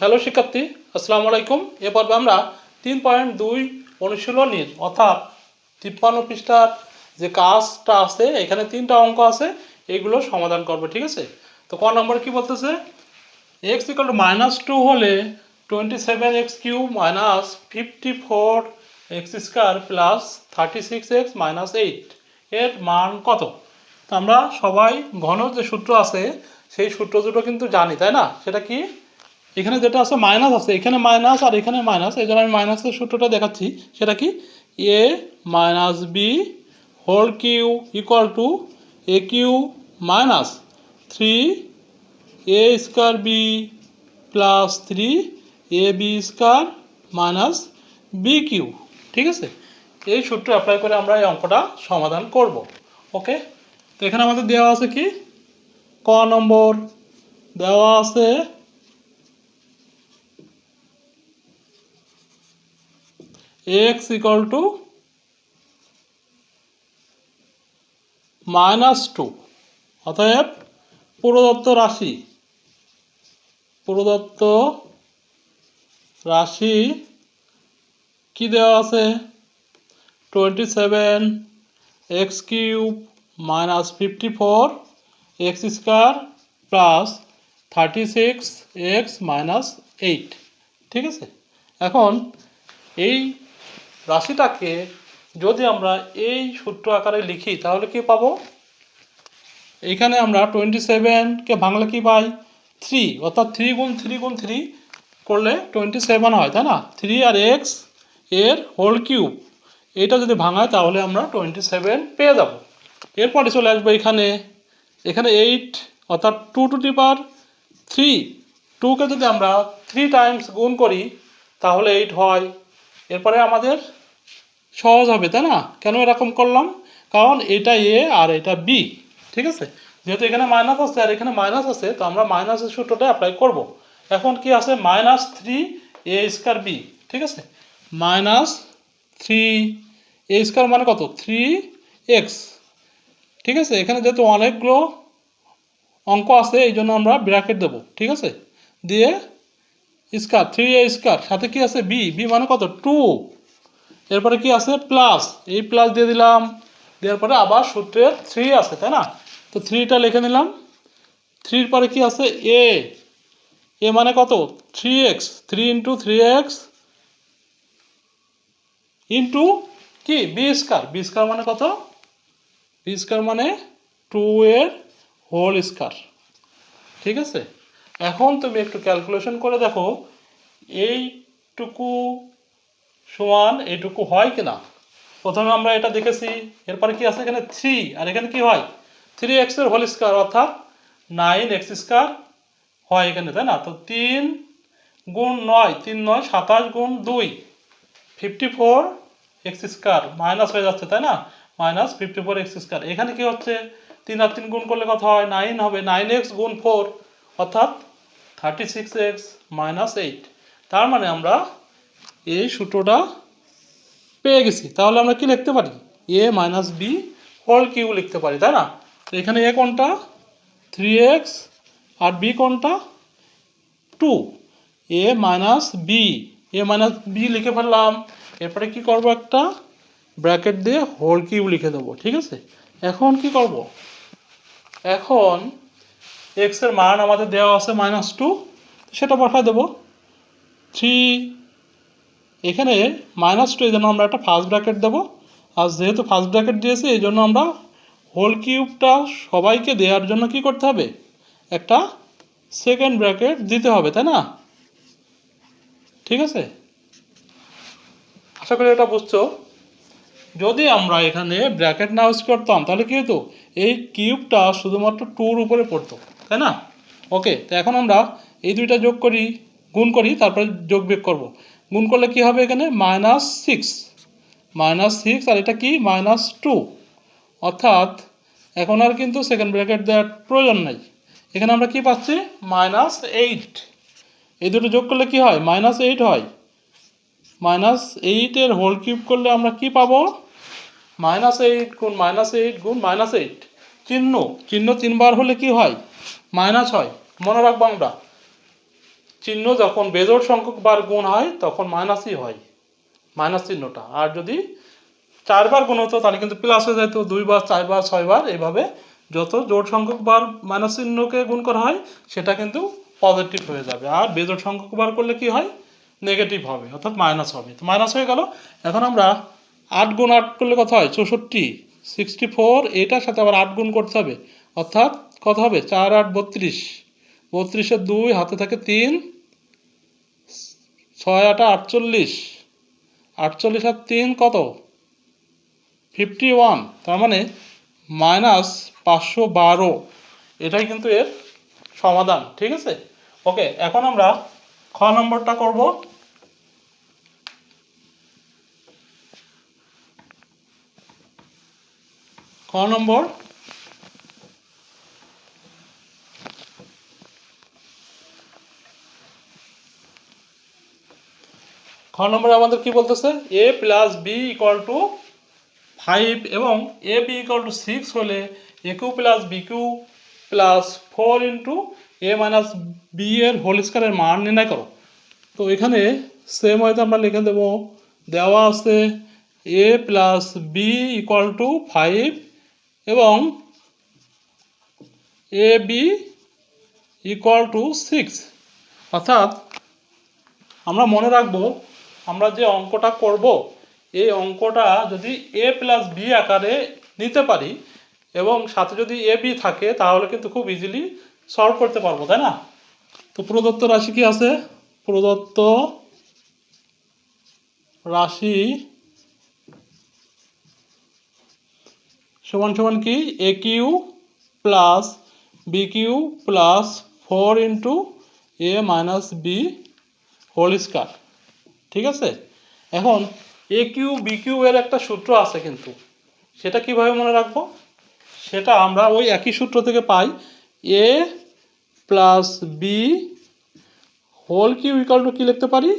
Hello শিক্ষার্থী, আসসালামু আলাইকুম। এ পর্বে আমরা তিন পয়েন্ট দুই অনুশীলনীর অর্থাৎ তিপ্পান্ন পৃষ্ঠার যে কাজটা আছে, এখানে তিনটা অঙ্ক আছে এইগুলো সমাধান করবে, ঠিক আছে? তো ক নম্বর কি বলতেছে? X equal to minus two হলে twenty seven x cube minus fifty four x square plus thirty six x minus eight এর মান কত? তো আমরা সবাই ঘন যে সূত্র আছে, সেই সূত্র দুটো কিন্তু জানি, তাই না? সেটা কি? এখানে যেটা আছে মাইনাস আছে। এখানে মাইনাস আর এখানে মাইনাস এই আমি মাইনাসের সূত্রটা দেখাচ্ছি, সেটা কি? A minus b whole cube equal to a cube minus three a square b plus three a b square minus b cube ঠিক আছে? এই সূত্র অ্যাপ্লাই করে আমরা এই অঙ্কটা সমাধান করব। ওকে তো এখানে আমাদের দেওয়া আছে কি? ক নম্বর। দেওয়া আছে x equal to minus two অতএব প্রদত্ত রাশি প্রদত্ত রাশি কি দেওয়া আছে? Twenty seven x cube minus fifty four x square plus thirty six x minus eight ঠিক আছে? এখন এই রাশিটাকে যদি আমরা এই সূত্র আকারে লিখি, তাহলে কি পাবো? এইখানে আমরা টোয়েন্টি সেভেনকে ভাঙলে কি পাই? থ্রি অর্থাৎ থ্রি গুণ থ্রি গুণ থ্রি করলে টোয়েন্টি সেভেন হয়, তাই না? থ্রি আর এক্সের হোল কিউব এটা যদি ভাঙায় তাহলে আমরা টোয়েন্টি সেভেন পেয়ে যাব। এরপরে চলে আসব এখানে। এখানে এইট অর্থাৎ two to the power three টুকে যদি আমরা থ্রি টাইমস গুণ করি, তাহলে এইট হয়। এরপরে আমাদের সহজ হবে, তাই না? কেন এরকম করলাম? কারণ এটা এ আর এটা বি, ঠিক আছে? যেহেতু এখানে মাইনাস আছে আর এখানে মাইনাস আছে, তো আমরা মাইনাসের সূত্রটা অ্যাপ্লাই করব। এখন কি আছে? Minus three a square b ঠিক আছে? মাইনাস থ্রি এ স্কোয়ার মানে কত? থ্রি এক্স ঠিক আছে? এখানে যেহেতু অনেকগুলো অঙ্ক আছে এই জন্য আমরা ব্র্যাকেট দেবো, ঠিক আছে? দিয়ে স্কার থ্রি এ স্কার, সাথে কি আছে বি বি মানে কত? টু এরপরে কি আছে? প্লাস এই প্লাস দিয়ে দিলাম। দেওয়ার পরে আবার সূত্রে থ্রি আছে, তাই না? তো থ্রিটা লিখে নিলাম। থ্রির পরে কি আছে? এ এ মানে কত? Three x three into three x into কি? বি স্কার বি স্কার মানে কত? বি স্কার মানে টু এর হোল স্কার ঠিক আছে? এখন তুমি একটু ক্যালকুলেশন করে দেখো, এইটুকু সমান এইটুকু হয় কি না প্রথমে আমরা এটা দেখেছি, এরপরে কি আছে এখানে? থ্রি আর এখানে কি হয়? থ্রি এক্সের হোল স্কোয়ার অর্থাৎ নাইন এক্স স্কোয়ার হয় এখানে, তাই না? তো তিন গুণ নয়, তিন নয়, সাতাশ গুণ দুই fifty four x square minus হয়ে যাচ্ছে, তাই না? Minus fifty four x square এখানে কি হচ্ছে? তিন আর তিন গুণ করলে কত হয়? নাইন হবে। নাইন এক্স গুণ ফোর অর্থাৎ thirty six x minus eight তার মানে আমরা এই সূত্রটা পেয়ে গেছি। তাহলে আমরা কি লিখতে পারি? A minus b whole cube লিখতে পারি, তাই না? তো এখানে এ কোনটা? থ্রি এক্স আর বি কোনটা? Two a minus b a minus b লিখে ফেললাম। এরপরে কি করব একটা? ব্র্যাকেট দিয়ে হোল কিউ লিখে দেবো, ঠিক আছে? এখন কি করব? এখন এক্সের মান আমাদের দেওয়া আছে মাইনাস টু সেটা বসায় দেবো। থ্রি এখানে মাইনাস টু এই জন্য আমরা একটা ফার্স্ট ব্র্যাকেট দেবো। আর যেহেতু ফার্স্ট ব্র্যাকেট দিয়েছি, এই জন্য আমরা হোল কিউবটা সবাইকে দেওয়ার জন্য কি করতে হবে? একটা সেকেন্ড ব্র্যাকেট দিতে হবে, তাই না? ঠিক আছে? আশা করি এটা বুঝছ। যদি আমরা এখানে ব্র্যাকেট না ইউজ করতাম, তাহলে কী হতো? এই কিউবটা শুধুমাত্র টুর উপরে পড়তো। তাই না? ওকে তো এখন আমরা এই দুইটা যোগ করি, গুণ করি, তারপরে যোগ বিয়োগ করব। গুণ করলে কি হবে এখানে? মাইনাস সিক্স মাইনাস সিক্স আর এটা কি? মাইনাস টু অর্থাৎ এখন আর কিন্তু সেকেন্ড ব্র্যাকেট দেওয়ার প্রয়োজন নেই। এখানে আমরা কি পাচ্ছি? মাইনাস এইট এই দুটো যোগ করলে কি হয়? মাইনাস এইট হয়। মাইনাস এইটের হোল কিউব করলে আমরা কি পাবো? মাইনাস এইট গুণ মাইনাস এইট গুণ মাইনাস এইট চিহ্ন। চিহ্ন তিনবার হলে কি হয়? মাইনাস হয়। মনে রাখব আমরা। চিহ্ন যখন বেজোড় সংখ্যক বার গুণ হয়, তখন মাইনাসই হয়। মাইনাস চিহ্নটা। আর যদি চারবার গুণ হতো, তাহলে কিন্তু প্লাস হয়ে যেত। দুইবার চারবার ছয়বার এইভাবে যত জোড় সংখ্যক বার মাইনাস চিহ্নকে গুণ করা হয়, সেটা কিন্তু পজিটিভ হয়ে যাবে। আর বেজোড় সংখ্যক বার করলে কি হয়? নেগেটিভ হবে, অর্থাৎ মাইনাস হবে। তো মাইনাস হয়ে গেল। এখন আমরা আট গুণ আট করলে কত হয়? চৌষট্টি। সিক্সটি ফোর এটার সাথে আবার আট গুণ করতে হবে। অর্থাৎ কত হবে, চার আট বত্রিশ। বত্রিশের দুই, হাতে থাকে তিন। ছয় আটা আটচল্লিশ। আটচল্লিশ আর তিন কত? Fifty one. তার মানে মাইনাস পাঁচশো বারো। এটাই কিন্তু এর সমাধান, ঠিক আছে? ওকে, এখন আমরা খ নম্বরটা করব। খ নম্বর। নম্বরে আমাদের কি বলতেছে? A plus b equal to five এবং a b equal to six হলে a cube plus b cube plus four into a minus b এর হোল স্কোয়ারের মান নির্ণয় করো। তো এখানে সেম হয়তো আমরা লিখে দেবো, দেওয়া আছে a plus b equal to five এবং a b equal to six অর্থাৎ আমরা মনে রাখব আমরা যে অঙ্কটা করব, এই অঙ্কটা যদি এ প্লাস বি আকারে নিতে পারি এবং সাথে যদি এ বি থাকে, তাহলে কিন্তু খুব ইজিলি সলভ করতে পারব, তাই না? তো প্রদত্ত রাশি কি আছে? প্রদত্ত রাশি সমান সমান কি? A cube plus b cube plus four into a minus b whole square ঠিক আছে? এখন এ কিউ বি কিউ এর একটা সূত্র আছে কিন্তু। সেটা কীভাবে মনে রাখব? সেটা আমরা ওই একই সূত্র থেকে পাই। A plus b whole cube equal to কী লিখতে পারি?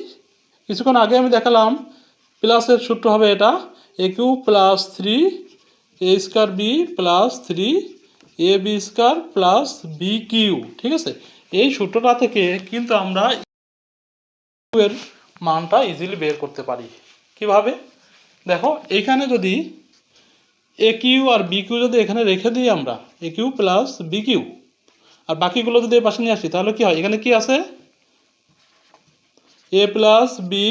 কিছুক্ষণ আগে আমি দেখালাম প্লাসের সূত্র হবে এটা। A cube plus three A square B plus three A B square plus B cube ঠিক আছে? এই সূত্রটা থেকে কিন্তু আমরা এর মানটা ইজিলি বের করতে পারি। কীভাবে? দেখো, এখানে যদি এ কিউ আর বি কিউ যদি এখানে রেখে দিই আমরা A cube plus B cube আর বাকিগুলো যদি এর পাশে নিয়ে আসি, তাহলে কি হয়? এখানে কি আছে? A plus B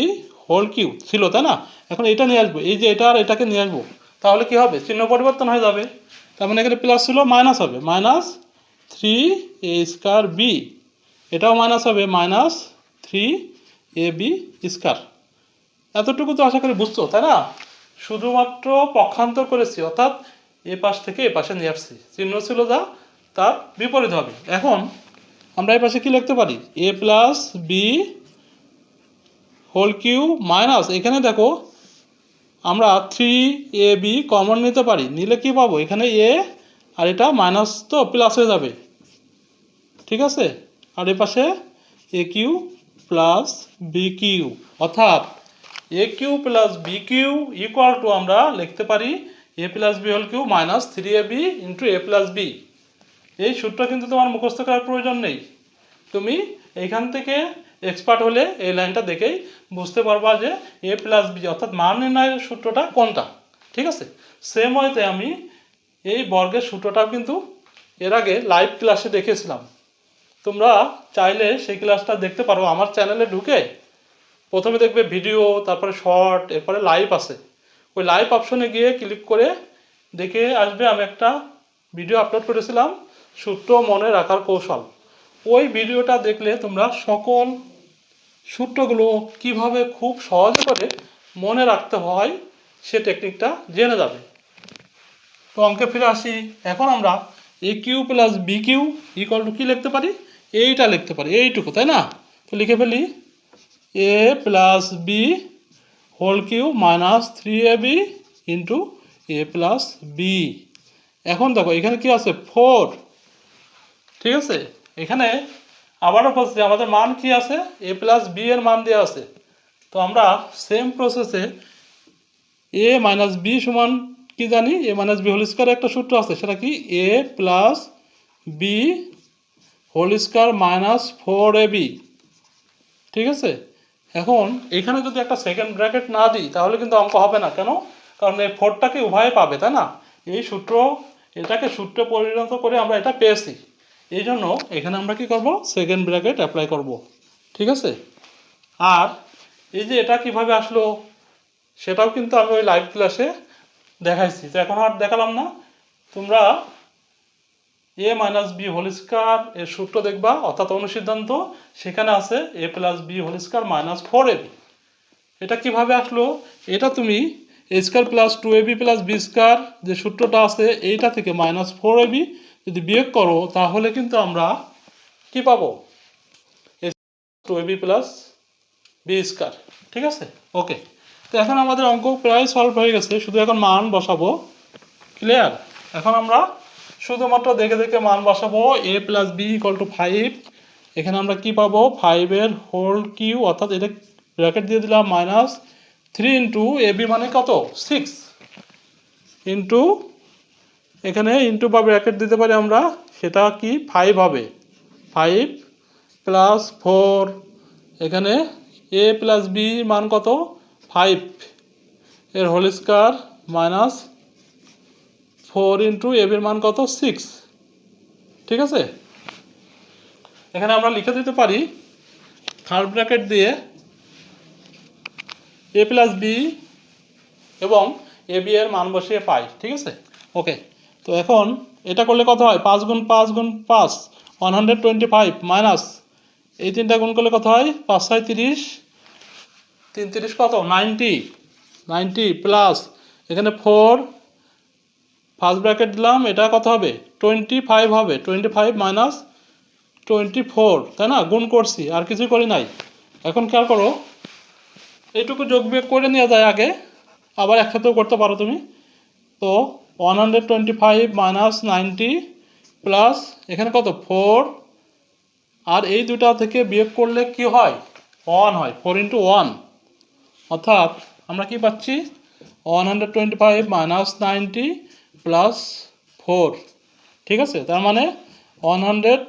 whole cube ছিল, তাই না? এখন এটা নিয়ে আসব, এই যে এটা আর এটাকে নিয়ে আসব, তাহলে কি হবে? চিহ্ন পরিবর্তন হয়ে যাবে। তার মানে এখানে প্লাস ছিল মাইনাস হবে। Minus three A square B এটাও মাইনাস হবে minus three A B square এতটুকু তো আশা করি বুঝছ, তাই না? শুধুমাত্র পক্ষান্তর করেছি, অর্থাৎ এ পাশ থেকে এ পাশে নিয়ে আসছি। চিহ্ন ছিল যা, তার বিপরীত হবে। এখন আমরা এই পাশে কি লিখতে পারি? A plus B whole cube minus এখানে দেখো আমরা থ্রি এ বি কমন নিতে পারি। নিলে কি পাবো? এখানে এ আর এটা মাইনাস তো প্লাস হয়ে যাবে। ঠিক আছে? আর এ পাশে A cube plus B cube অর্থাৎ A cube plus B cube equal to আমরা লিখতে পারি A plus B whole cube minus three A B into A plus B এই সূত্র কিন্তু তোমার মুখস্থ করার প্রয়োজন নেই। তুমি এইখান থেকে এক্সপার্ট হলে এই লাইনটা দেখেই বুঝতে পারবা যে এ প্লাস বি অর্থাৎ মান নির্ণয়ের সূত্রটা কোনটা, ঠিক আছে? সেম ওয়েতে আমি এই বর্গের সূত্রটাও কিন্তু এর আগে লাইভ ক্লাসে দেখেছিলাম তোমরা চাইলে সেই ক্লাসটা দেখতে পারো। আমার চ্যানেলে ঢুকে প্রথমে দেখবে ভিডিও তারপরে শর্ট এরপরে লাইভ আছে। ওই লাইভ অপশনে গিয়ে ক্লিক করে দেখে আসবে আমি একটা ভিডিও আপলোড করেছিলাম সূত্র মনে রাখার কৌশল। ওই ভিডিওটা দেখলে তোমরা সকল সূত্রগুলো কীভাবে খুব সহজ করে মনে রাখতে হয় সে টেকনিকটা জেনে যাবে। তো অঙ্কে ফিরে আসি। এখন আমরা A cube plus B cube equal to কী লিখতে পারি? এইটা লিখতে পারি, এইটুকু, তাই না? তো লিখে ফেলি, A plus B whole cube minus three A B into A plus B. এখন দেখো, এখানে কি আছে? ফোর। ঠিক আছে? এখানে আবারও বলছি, আমাদের মান কি আছে? এ প্লাস বি এর মান দেওয়া আছে। তো আমরা সেম প্রসেসে এ মাইনাস বি সমান কি জানি? A minus B whole square একটা সূত্র আছে, সেটা কি? A plus B whole square minus four A B. ঠিক আছে? এখন এখানে যদি একটা সেকেন্ড ব্র্যাকেট না দিই, তাহলে কিন্তু অঙ্ক হবে না। কেন? কারণ এই ফোরটাকে উভয়ে পাবে, তাই না? এই সূত্র, এটাকে সূত্রে পরিণত করে আমরা এটা পেয়েছি। এই জন্য এখানে আমরা কি করব? সেকেন্ড ব্র্যাকেট অ্যাপ্লাই করব। ঠিক আছে? আর এই যে এটা কীভাবে আসলো, সেটাও কিন্তু আমি ওই লাইভ ক্লাসে দেখাইছি। তো এখন আর দেখালাম না। তোমরা A minus B whole square এর সূত্র দেখবা, অর্থাৎ অনুসিদ্ধান্ত, সেখানে আছে A plus B whole square minus four A B এটা কীভাবে আসলো? এটা তুমি A square plus two A B plus B square যে সূত্রটা আছে, এইটা থেকে মাইনাস ফোর এ বি যদি বিয়োগ করো, তাহলে কিন্তু আমরা কি পাবো? A two A B plus B square ঠিক আছে? ওকে তো এখন আমাদের অঙ্ক প্রায় সলভ হয়ে গেছে, শুধু এখন মান বসাবো। ক্লিয়ার এখন আমরা শুধুমাত্র দেখে দেখে মান বসাবো A plus B equal to five এখানে আমরা কি পাবো? ফাইভের হোল কিউ অর্থাৎ এটা ব্র্যাকেট দিয়ে দিলাম minus three into A B মানে কত? সিক্স ইন্টু এখানে ইন্টু বা ব্র্যাকেট দিতে পারি আমরা, সেটা কি? ফাইভ হবে। ফাইভ প্লাস ফোর এখানে এ প্লাস বি মান কত? ফাইভ এর whole square minus four into এবির মান কত? সিক্স। ঠিক আছে? এখানে আমরা লিখে দিতে পারি থার্ড ব্র্যাকেট দিয়ে এ প্লাস বি এবং এ বি এর মান বসিয়ে পাই, ঠিক আছে? ওকে তো এখন এটা করলে কত হয়? পাঁচ গুণ পাঁচ গুণ পাঁচ one hundred twenty five minus এই তিনটা গুণ করলে কত হয়? পাঁচ ছয় তিরিশ। তিন তিরিশ কত? নাইনটি নাইনটি প্লাস এখানে ফোর ফার্স্ট ব্র্যাকেট দিলাম, এটা কত হবে? টোয়েন্টি ফাইভ হবে twenty five minus twenty four তাই না? গুণ করছি, আর কিছুই করি নাই। এখন খেয়াল করো, এইটুকু যোগ বিয়োগ করে নেওয়া যায় আগে, আবার একসাথেও করতে পারো তুমি। তো one hundred twenty five minus ninety plus এখানে কত? ফোর আর এই দুটা থেকে বিয়োগ করলে কি হয়? ওয়ান হয় ফোর ইন্টু ওয়ান অর্থাৎ আমরা কি পাচ্ছি? One hundred twenty five minus ninety plus four ঠিক আছে? তার মানে one hundred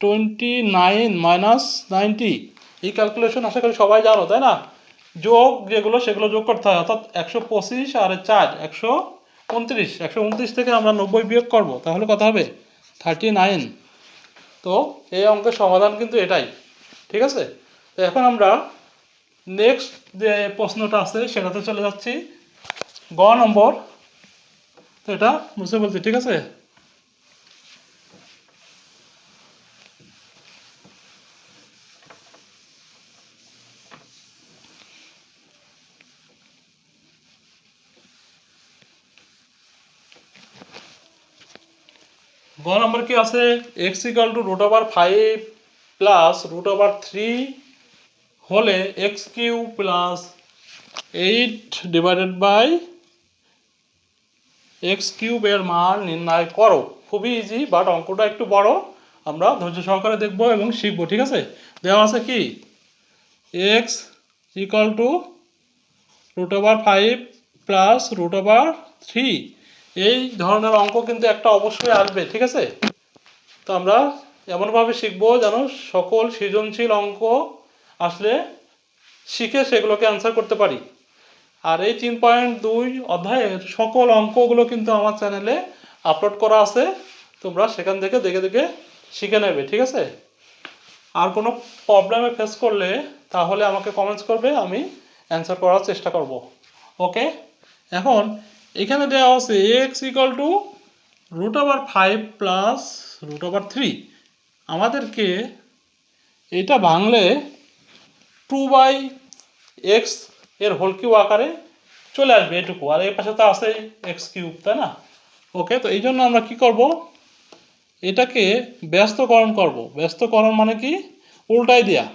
twenty nine minus ninety এই ক্যালকুলেশন আশা করি সবাই জানো, তাই না? যোগ যেগুলো, সেগুলো যোগ করতে হয়, অর্থাৎ একশো পঁচিশ আর চার, একশো উনত্রিশ। একশো উনত্রিশ থেকে আমরা নব্বই বিয়োগ করব, তাহলে কত হবে? থার্টি নাইন তো এই অঙ্কের সমাধান কিন্তু এটাই, ঠিক আছে? তো এখন আমরা নেক্সট যে প্রশ্নটা আছে, সেটাতে চলে যাচ্ছি। গ নম্বর এটা মুছে বলছি ঠিক আছে? গ নম্বর কি আছে? X equal to root over five plus root over three হলে X cube plus eight divided by X কিউবের মান নির্ণয় করো। খুবই ইজি বাট অঙ্কটা একটু বড়। আমরা ধৈর্য সহকারে দেখব এবং শিখব, ঠিক আছে? দেওয়া আছে কি? X equal to root over five plus root over three এই ধরনের অঙ্ক কিন্তু একটা অবশ্যই আসবে, ঠিক আছে? তো আমরা এমনভাবে শিখব যেন সকল সৃজনশীল অঙ্ক আসলে শিখে সেগুলোকে অ্যান্সার করতে পারি। আর এই তিন পয়েন্ট দুই অধ্যায়ের সকল অঙ্কগুলো কিন্তু আমার চ্যানেলে আপলোড করা আছে। তোমরা সেখান থেকে দেখে দেখে শিখে নেবে, ঠিক আছে? আর কোনো প্রবলেমে ফেস করলে তাহলে আমাকে কমেন্টস করবে, আমি অ্যান্সার করার চেষ্টা করব। ওকে এখন এখানে দেওয়া আছে X equal to root over five plus root over three আমাদেরকে এটা ভাঙলে টু বাই এক্স এর হোল কিউ আকারে চলে আসবে এটুকু। আর এই পাশে তো আছেই এক্স কিউব তাই না? ওকে তো এই জন্য আমরা কি করব? এটাকে ব্যস্তকরণ করব। ব্যস্তকরণ মানে কি? উল্টাই দেয়া।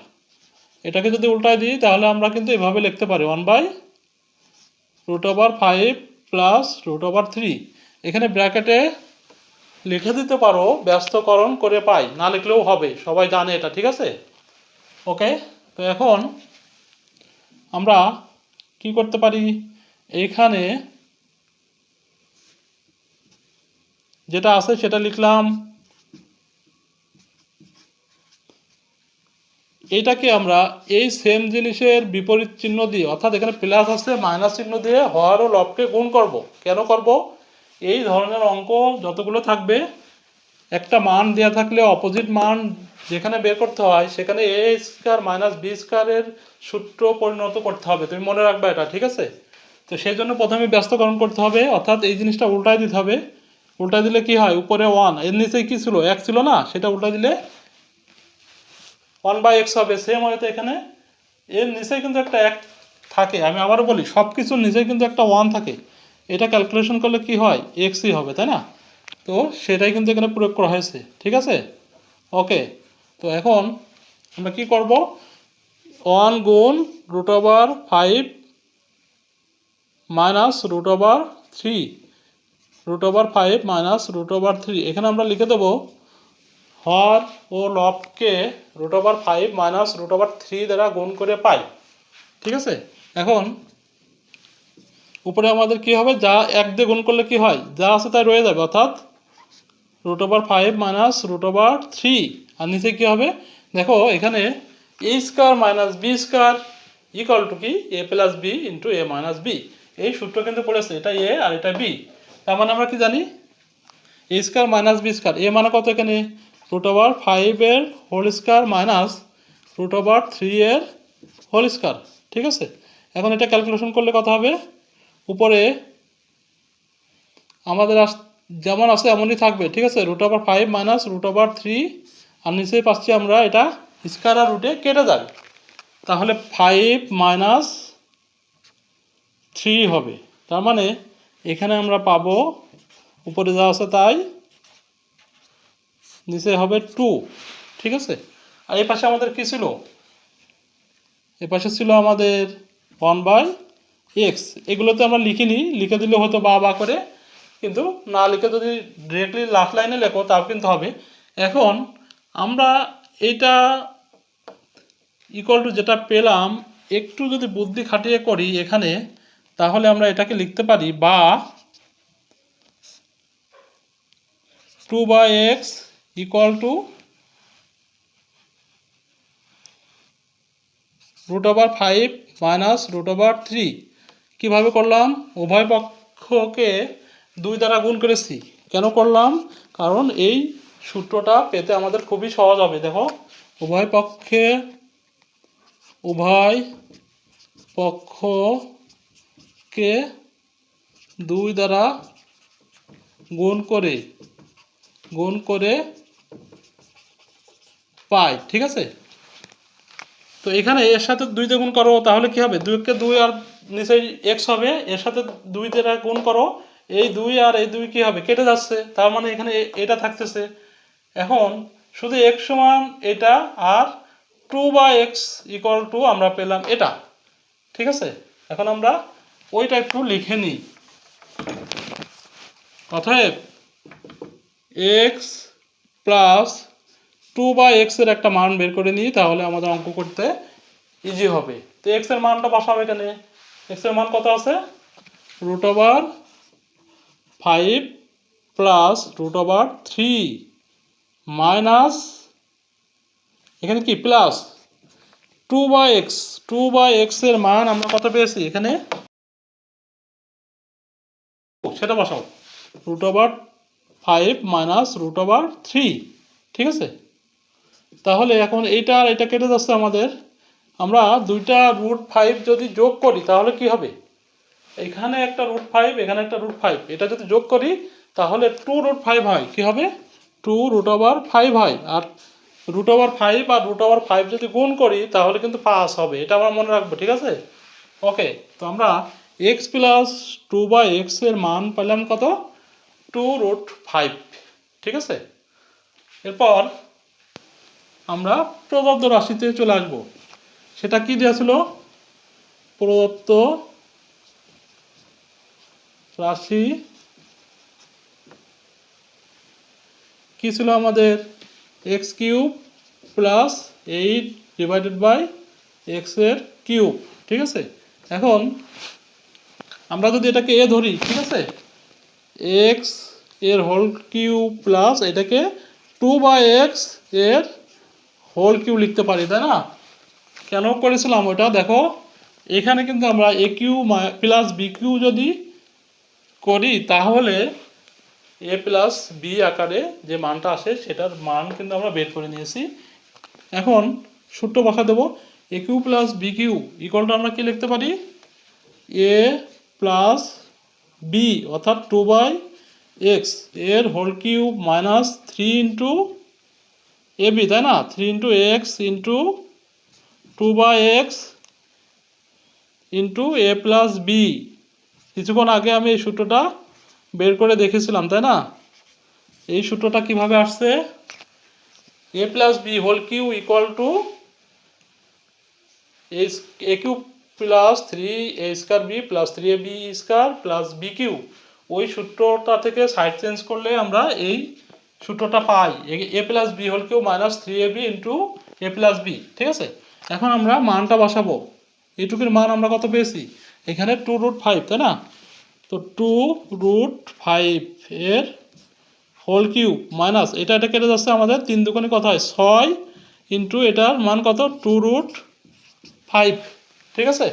এটাকে যদি উল্টাই দিই, তাহলে আমরা কিন্তু এভাবে লিখতে পারি। One by root over five plus root over three এখানে ব্র্যাকেটে লিখে দিতে পারো, ব্যস্তকরণ করে পাই। না লিখলেও হবে, সবাই জানে এটা, ঠিক আছে? ওকে তো এখন আমরা কি করতে পারি? এইখানে যেটা আছে সেটা লিখলাম। এইটাকে আমরা এই সেম জিনিসের বিপরীত চিহ্ন দিয়ে, অর্থাৎ এখানে প্লাস আছে মাইনাস চিহ্ন দিয়ে হর ও লবকে গুণ করব। কেন করব? এই ধরনের অঙ্ক যতগুলো থাকবে একটা মান দেওয়া থাকলে অপোজিট মান যেখানে বের করতে হয়, সেখানে এ স্কোয়ার মাইনাস বি স্কোয়ারের সূত্র পরিণত করতে হবে। তুমি মনে রাখবে এটা, ঠিক আছে? তো সেই জন্য প্রথমে ব্যস্তকরণ করতে হবে, অর্থাৎ এই জিনিসটা উল্টায় দিতে হবে। উল্টা দিলে কি হয়? উপরে ওয়ানের নিচে কি ছিল? এক ছিল না? সেটা উল্টা দিলে ওয়ান বাই এক্স হবে। সেম হয়তো এখানে। এর নিচে কিন্তু একটা এক থাকে। আমি আবারও বলি সব কিছুর নিচে কিন্তু একটা ওয়ান থাকে। এটা ক্যালকুলেশন করলে কি হয়? এক্সই হবে, তাই না? তো সেটাই কিন্তু এখানে প্রয়োগ করা হয়েছে, ঠিক আছে? ওকে তো এখন আমরা কি করব? ওয়ান গুণ root over five minus root over three root over five minus root over three এখানে আমরা লিখে দেবো, হর ও লবকে root over five minus root over three দ্বারা গুণ করে পাই, ঠিক আছে? এখন উপরে আমাদের কি হবে? যা এক দিয়ে গুণ করলে কি হয়? যা আছে তাই রয়ে যাবে, অর্থাৎ root over five minus root over three আর নিচে কী হবে? দেখো, এখানে A square minus B square equal to কি? A plus B into A minus B এই সূত্র কিন্তু পড়েছে, এটা এ আর এটা বি তার মানে আমরা কি জানি? A square minus B square A মানে কত এখানে? রুট ওভার ফাইভের whole square minus root over three এর হোল স্কোয়ার ঠিক আছে? এখন এটা ক্যালকুলেশন করলে কত হবে? উপরে আমাদের আস যেমন আছে এমনই থাকবে, ঠিক আছে? Root over five minus root over three আর নিচেই পাচ্ছি আমরা এটা স্কোয়ার রুটে কেটে যাবে তাহলে ফাইভ মাইনাস থ্রি হবে। তার মানে এখানে আমরা পাবো, উপরে যা আছে তাই, নিচে হবে টু ঠিক আছে? আর এই পাশে আমাদের কী ছিল? এ পাশে ছিল আমাদের ওয়ান বাই এক্স এগুলোতে আমরা লিখিনি, লিখে দিলে হতো বা বা করে কিন্তু না লিখে যদি ডিরেক্টলি লাস্ট লাইনে লেখো, তাও কিন্তু হবে। এখন আমরা এইটা ইকুয়াল টু যেটা পেলাম, একটু যদি বুদ্ধি খাটিয়ে করি এখানে, তাহলে আমরা এটাকে লিখতে পারি বা two by X equal to root over five minus root over three কীভাবে করলাম? উভয় পক্ষকে দুই দ্বারা গুণ করেছি। কেন করলাম? কারণ এই সূত্রটা পেতে আমাদের খুবই সহজ হবে। দেখো, উভয় পক্ষে, উভয় পক্ষকে দুই দ্বারা গুণ করে গুণ করে পাই, ঠিক আছে? তো এখানে এর সাথে দুই দিয়ে গুণ করো, তাহলে কি হবে? দুইকে দুই আর নিচে এক্স হবে, এর সাথে দুই দ্বারা গুণ করো এই দুই আর এই দুই কি হবে? কেটে যাচ্ছে। তার মানে এখানে এটা থাকতেছে। এখন শুধু এক্স সমান এটা আর টু বা এক্স ইকুয়াল টু আমরা পেলাম এটা। ঠিক আছে? এখন আমরা ওইটা একটু লিখে নিই। অতএব এক্স প্লাস টু বা এক্সের একটা মান বের করে নিই, তাহলে আমাদের অঙ্ক করতে ইজি হবে। তো এক্সের মানটা বসাবে এখানে। এক্সের মান কত আছে? Root over five plus root over three minus, এখানে কি, plus? Two by X, two by এক্সের মান আমরা কত পেয়েছি এখানে? সেটা বসাও। Root over five minus root over three, ঠিক আছে? তাহলে এখন এইটা আর এটা কেটে যাচ্ছে আমাদের। আমরা দুইটা রুট ফাইভ যদি যোগ করি, তাহলে কি হবে? এখানে একটা রুট ফাইভ এখানে একটা রুট ফাইভ এটা যদি যোগ করি, তাহলে টু রুট ফাইভ হয়। কী হবে? টু রুট ওভার ফাইভ হয়। আর রুট ওভার ফাইভ আর রুট ওভার ফাইভ যদি গুণ করি, তাহলে কিন্তু পাস হবে। এটা আমরা মনে রাখব, ঠিক আছে? ওকে তো আমরা এক্স প্লাস টু বা এক্সের মান পেলাম কত? টু রুট ফাইভ ঠিক আছে? এরপর আমরা প্রদত্ত রাশিতে চলে আসব। সেটা কি দেওয়া ছিল? প্রদত্ত রাশি কি ছিল আমাদের? X cube plus eight divided by এক্সের কিউব, ঠিক আছে? এখন আমরা যদি এটাকে এ ধরি, ঠিক আছে? এক্সের হোল কিউব প্লাস এটাকে টু বাই এক্সের হোল কিউ লিখতে পারি, তাই না? কেন করেছিলাম ওটা? দেখো, এখানে কিন্তু আমরা A cube plus B cube যদি করি, তাহলে এ প্লাস বি আকারে যে মানটা আসে, সেটার মান কিন্তু আমরা বের করে নিয়েছি। এখন সূত্র বসা দেবো A cube plus B cube ইকলটা আমরা কি লিখতে পারি? এ প্লাস বি অর্থাৎ টু বাই এক্সের whole cube minus three into A B তাই না? Three into X into two by X into A plus B কিছুক্ষণ আগে আমি এই সূত্রটা বের করে দেখেছিলাম, তাই না? এই সূত্রটা কীভাবে আসছে? A plus B whole cube equal to A cube plus three A square B plus three A B square plus B cube ওই সূত্রটা থেকে সাইড চেঞ্জ করলে আমরা এই সূত্রটা পাই। A plus B whole cube minus three A B into A plus B ঠিক আছে? এখন আমরা মানটা বসাবো। এইটুকুর মান আমরা কত পেয়েছি? এখানে টু রুট ফাইভ তাই না? তো টু রুট ফাইভ এর হোল কিউব মাইনাস এটা এটা কেটে যাচ্ছে আমাদের তিন দুগুণে কত হয়? ছয় ইন্টু এটার মান কত? টু রুট ফাইভ ঠিক আছে?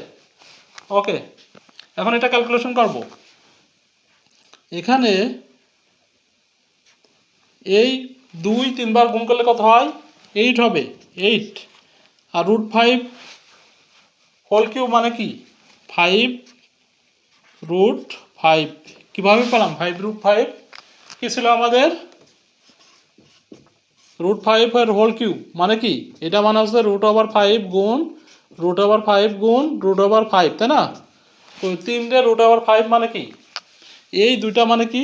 ওকে এখন এটা ক্যালকুলেশন করব। এখানে এই দুই তিনবার গুণ করলে কত হয়? এইট হবে এইট আর রুট ফাইভ হোল কিউব মানে কি? ফাইভ রুট ফাইভ কীভাবে পেলাম? ফাইভ রুট ফাইভ কী ছিল আমাদের? রুট ফাইভ এর হোল কিউব মানে কি? এটা মানে হচ্ছে রুট ওভার ফাইভ গুণ রুট ওভার ফাইভ গুণ রুট ওভার ফাইভ তাই না? তো তিনটে রুট ওভার ফাইভ মানে কি? এই দুইটা মানে কি?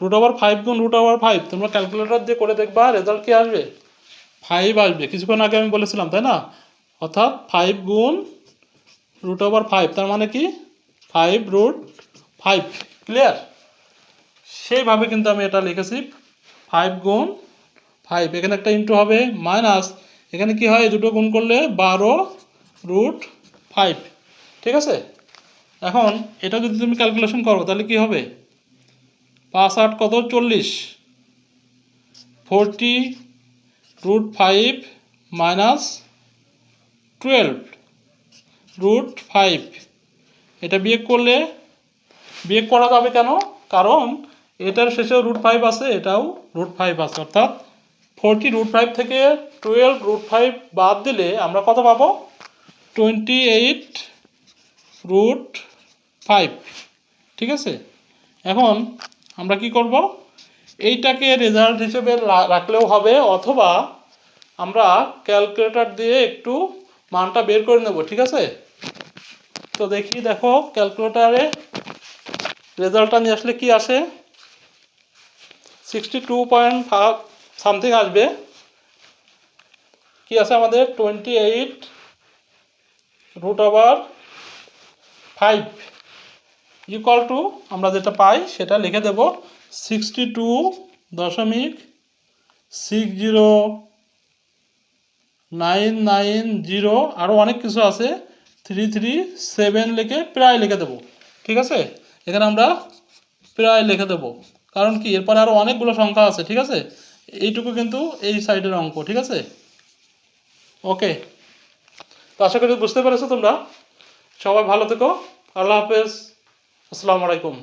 রুট ওভার ফাইভ গুণ রুট ওভার ফাইভ তোমরা ক্যালকুলেটর দিয়ে করে দেখবা রেজাল্ট কি আসবে? ফাইভ আসবে। কিছুক্ষণ আগে আমি বলেছিলাম, তাই না? অর্থাৎ ফাইভ গুণ রুট ওভার ফাইভ তার মানে কি? ফাইভ রুট ফাইভ ক্লিয়ার সেইভাবে কিন্তু আমি এটা লিখেছি ফাইভ গুণ ফাইভ এখানে একটা ইন্টু হবে মাইনাস এখানে কি হয়? দুটো গুণ করলে বারো রুট ফাইভ ঠিক আছে? এখন এটা যদি তুমি ক্যালকুলেশন করো, তাহলে কি হবে? পাঁচ আট কত? চল্লিশ। Forty root five minus twelve root five এটা বিয়োগ করলে বিয়োগ করা যাবে কেন? কারণ এটার শেষেও রুট ফাইভ আছে, এটাও রুট ফাইভ আছে। অর্থাৎ ফোরটি রুট ফাইভ থেকে টুয়েলভ রুট ফাইভ বাদ দিলে আমরা কত পাবো? টোয়েন্টি এইট রুট ফাইভ ঠিক আছে? এখন আমরা কি করব? এইটাকে রেজাল্ট হিসেবে রাখলেও হবে, অথবা আমরা ক্যালকুলেটর দিয়ে একটু মানটা বের করে নেব, ঠিক আছে? তো দেখি, দেখো ক্যালকুলেটারে রেজাল্টটা নিয়ে আসলে কি আসে? Sixty two point five something আসবে। কি আছে আমাদের? Twenty eight root over five equal to আমরা যেটা পাই সেটা লিখে দেব সিক্সটি টু দশমিক six zero nine nine zero আরও অনেক কিছু আছে। থ্রি থ্রি সেভেন লিখে প্রায় লিখে দেবো, ঠিক আছে? এখানে আমরা প্রায় লিখে দেবো। কারণ কি? এরপরে আরও অনেকগুলো সংখ্যা আছে, ঠিক আছে? এইটুকু কিন্তু এই সাইডের অঙ্ক, ঠিক আছে? ওকে। তো আশা করি বুঝতে পেরেছ তোমরা। সবাই ভালো থেকো। আল্লাহ হাফেজ। আসসালামু আলাইকুম।